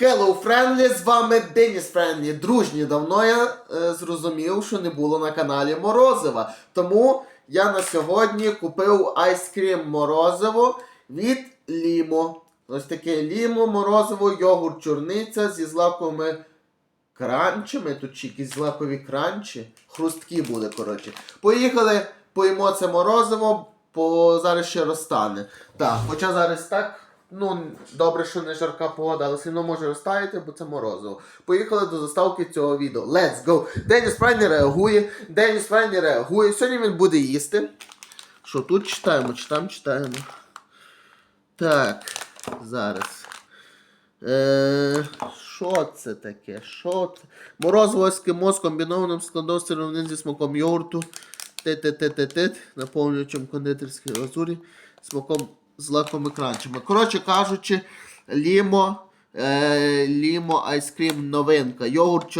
Hello, Friendly, з вами Деніс Френлі. Дружні, давно я е, зрозумів, що не було на каналі Морозива. Тому я на сьогодні купив айскрім Морозиво від Лімо. Ось таке Лімо, Морозиво, йогурт чорниця зі злаковими кранчами. Тут чи якісь злакові кранчі. Хрусткі буде, коротше. Поїхали, поїмо це морозиво, бо зараз ще розтане. Так, хоча зараз так. Ну, добре, що не жарка погода, але все одно може розтаяти, бо це морозиво. Поїхали до заставки цього відео. Let's go! Деніс Фрай не реагує. Деніс Фрай не реагує. Сьогодні він буде їсти. Що тут читаємо? Читаємо, читаємо. Так, зараз. Е, що це таке? Що це? Морозиво ескимо з комбінованим складом сировнин зі смаком йогурту. Тет-тет-тет-тет, наповнюючим кондитерській глазурі, смаком з легкими кранчами. Коротше кажучи, лімо, е, лімо айскрім новинка. Йогурт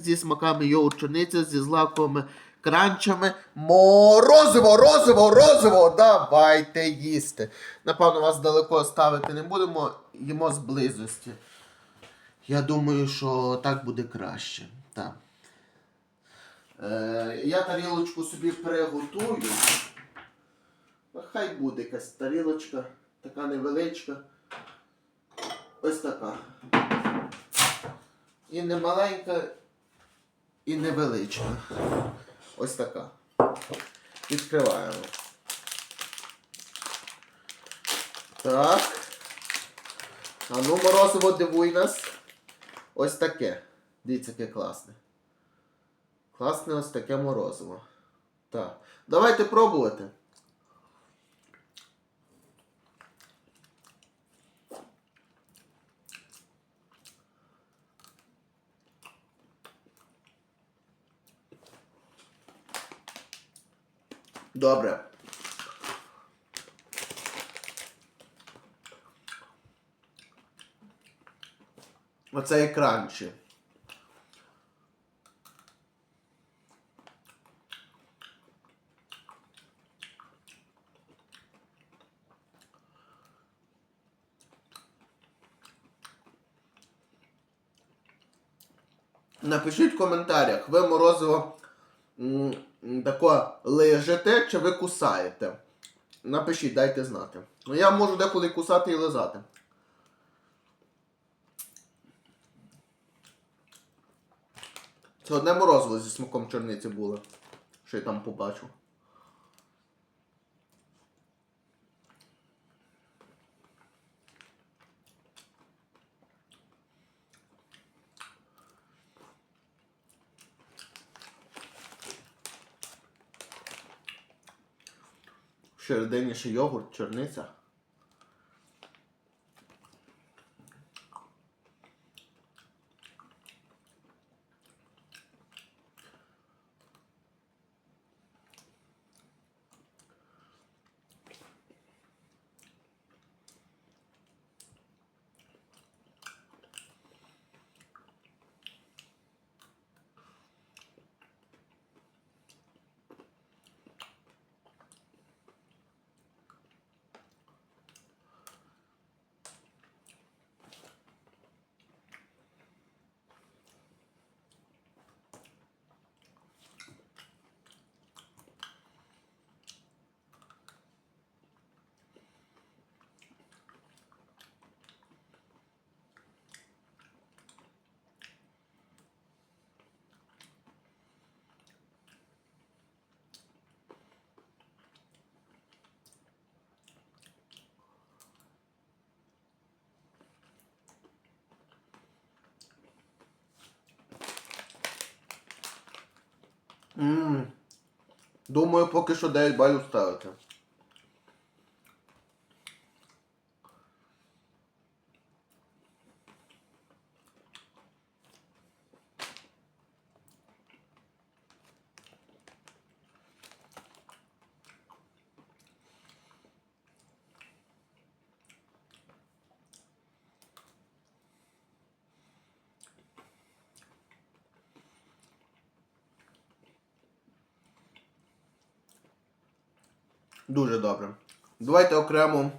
зі смаками йогурт зі злаковими кранчами. Морозиво, розиво, розиво! Давайте їсти. Напевно, вас далеко ставити не будемо, їмо з близості. Я думаю, що так буде краще. Так. Е, я тарілочку собі приготую. Хай буде якась тарілочка, така невеличка. Ось така. І не маленька, і невеличка. Ось така. Відкриваємо. Так. А ну, морозиво дивуй нас. Ось таке. Дивіться, яке класне. Класне ось таке морозиво. Так. Давайте пробувати. Добре. Оце екранчі. Напишіть в коментарях, ви морозиво тако лижете чи ви кусаєте. Напишіть, дайте знати. Ну я можу деколи кусати і лизати. Це одне морозиво зі смаком чорниці було. Що я там побачив. Ще йогурт, чорниця. Думаю, поки що 9 балів ставити. Дуже добре. Давайте окремо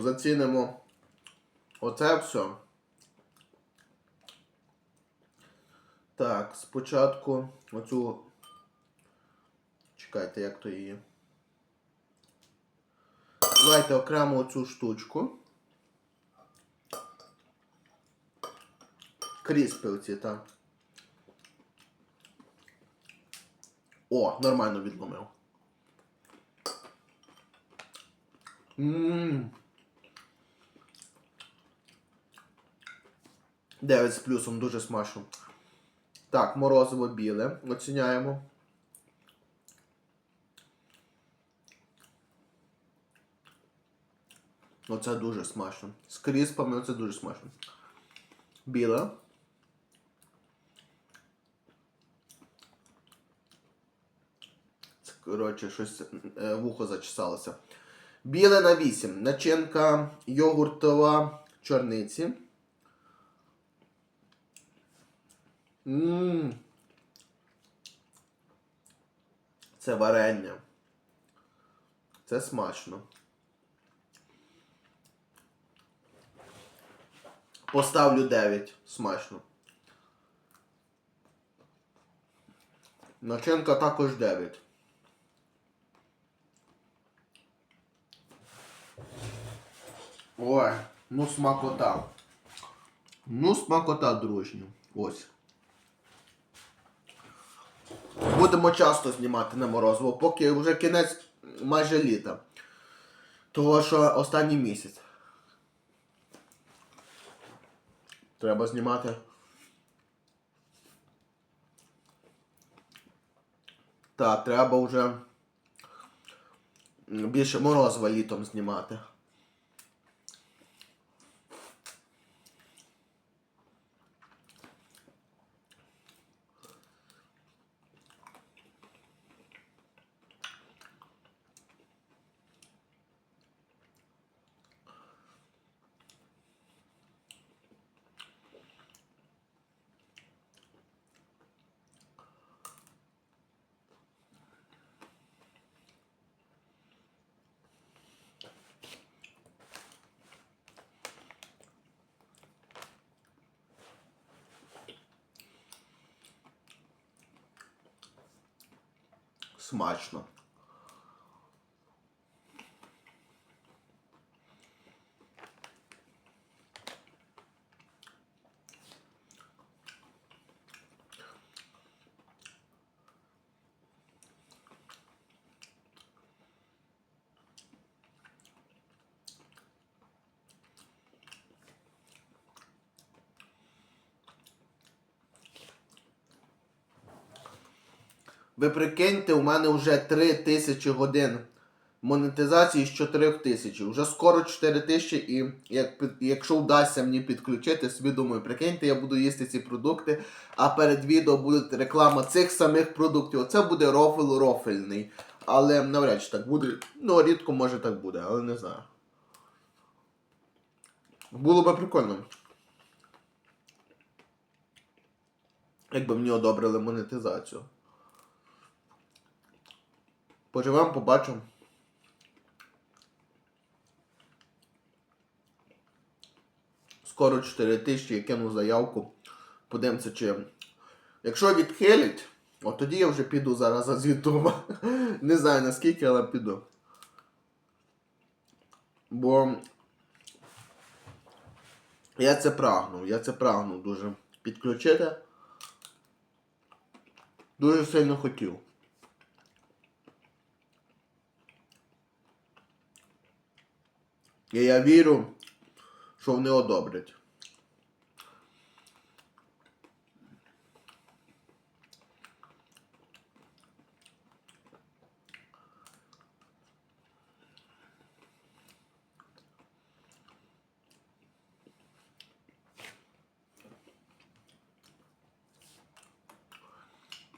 зацінимо Оце все. Так, спочатку оцю. Чекайте, як то її. Давайте окремо оцю штучку. Кріспи оці, так. О, нормально відломив. Ммм. 9 з плюсом дуже смачно. Так, морозиво біле. Оціняємо. Оце дуже смачно. З кріспами оце дуже смачно. Біле. Коротше, щось е, вухо зачесалося. Біле на 8. Начинка йогуртова чорниці. Ммм. Це варення. Це смачно. Поставлю 9. Смачно. Начинка також 9. Ой, ну смакота. Ну смакота, дружню. Ось. Будемо часто знімати на морозиво, поки вже кінець майже літа. Того що останній місяць. Треба знімати. Так, треба вже більше морозива літом знімати. Смачно. Ви прикиньте, у мене вже 3 тисячі годин монетизації з 4 тисяч. Вже скоро 4 тисячі, і як, якщо вдасться мені підключити, собі думаю, прикиньте, я буду їсти ці продукти, а перед відео буде реклама цих самих продуктів. Оце буде рофл рофельний. Але навряд чи так буде. Ну, рідко може так буде, але не знаю. Було би прикольно. Якби мені одобрили монетизацію. Поживемо, побачимо. Скоро 4 тисячі, я кину заявку. Подивимося, чи. Якщо відхилять, от тоді я вже піду зараз з Ютуба. Не знаю наскільки, але піду. Бо я це прагну, я це прагну дуже підключити. Дуже сильно хотів. І я вірю, що вони одобрять.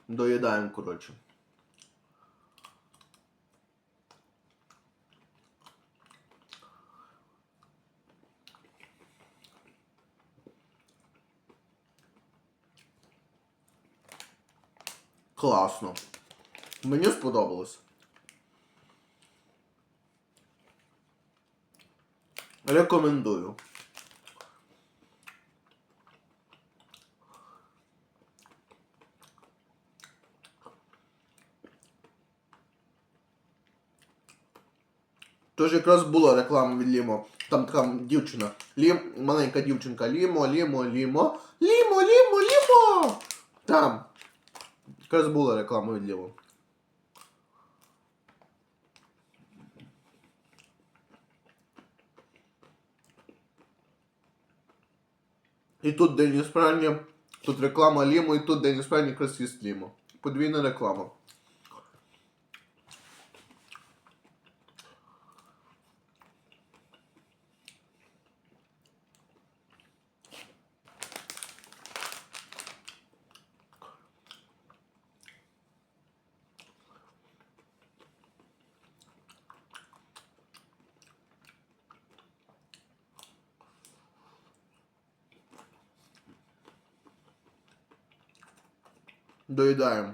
Доїдаємо, коротше. Класно. Мені сподобалось. Рекомендую. Тож якраз була реклама від Лімо. Там така дівчина. Лім... Маленька дівчинка. Лімо, лімо, лімо. Лімо, лімо, лімо! Там. Якраз була реклама від Лімо. І тут Денис Пральні, тут реклама Лімо, і тут Денис якраз є Лімо. Подвійна реклама. Доїдаємо.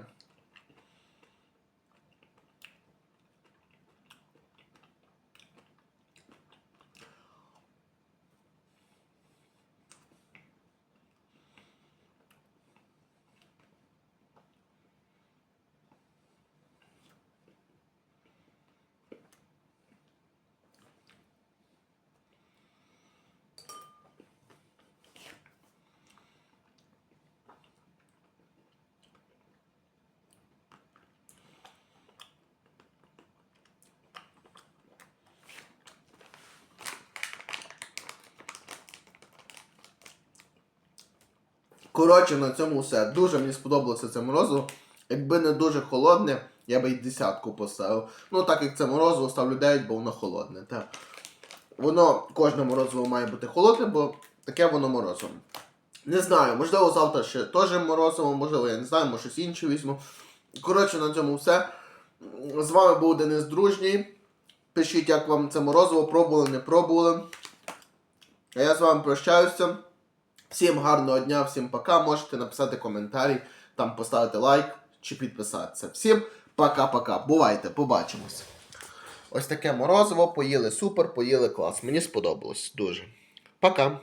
Коротше, на цьому все. Дуже мені сподобалося це морозиво. Якби не дуже холодне, я би й десятку поставив. Ну, так як це морозиво, ставлю 9, бо воно холодне. Так. Воно, кожне морозиво має бути холодне, бо таке воно морозиво. Не знаю, можливо, завтра ще теж морозиво, можливо, я не знаю, може щось інше візьму. Коротше, на цьому все. З вами був Денис Дружній. Пишіть, як вам це морозиво, пробували, не пробували. А я з вами прощаюся. Всім гарного дня, всім пока. Можете написати коментарі, там поставити лайк чи підписатися. Всім пока-пока. Бувайте, побачимось. Ось таке морозиво, поїли супер, поїли клас. Мені сподобалось дуже. Пока.